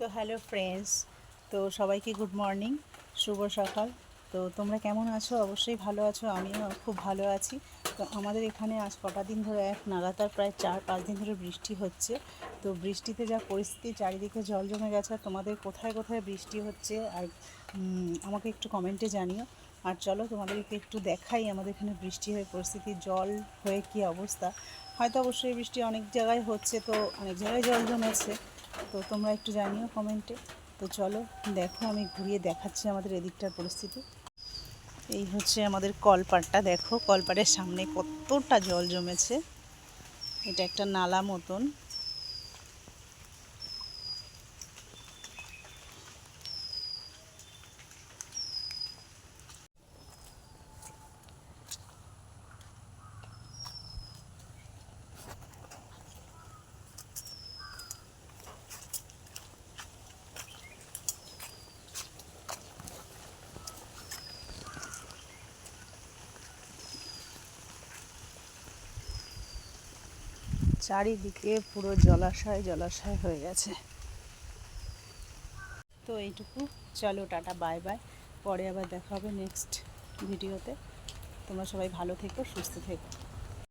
তো hello friends তো সবাইকে গুড মর্নিং শুভ সকাল। তো তোমরা কেমন আছো? অবশ্যই ভালো আছো, আমিও খুব ভালো আছি। তো আমাদের এখানে আজ কটা দিন ধরে এক নাগাতার প্রায় চার পাঁচ দিন ধরে বৃষ্টি হচ্ছে। তো বৃষ্টিতে যা পরিস্থিতি, চারিদিকে জল জমে গেছে তোমাদের কোথায় কোথায় বৃষ্টি হচ্ছে? আর আমাকে একটু কমেন্টে জানিও। আর চলো তোমাদেরকে একটু দেখাই আমাদের এখানে বৃষ্টি হয়ে পরিস্থিতি, জল হয়ে কী অবস্থা। হয়তো অবশ্যই বৃষ্টি অনেক জায়গায় হচ্ছে, তো অনেক জায়গায় জল জমেছে। তো তোমরা একটু জানিও কমেন্টে। তো চলো, দেখো আমি ঘুরিয়ে দেখাচ্ছি আমাদের এদিকটার পরিস্থিতি। এই হচ্ছে আমাদের কলপাটটা, দেখো কলপাটের সামনে কতটা জল জমেছে। এটা একটা নালা মতন। চারিদিকে পুরো জলাশয় জলাশয় হয়ে গেছে। তো এইটুকু। চলো, টাটা, বাই বাই। পরে আবার দেখা হবে নেক্সট ভিডিওতে তোমরা সবাই ভালো থেকো, সুস্থ থেকো।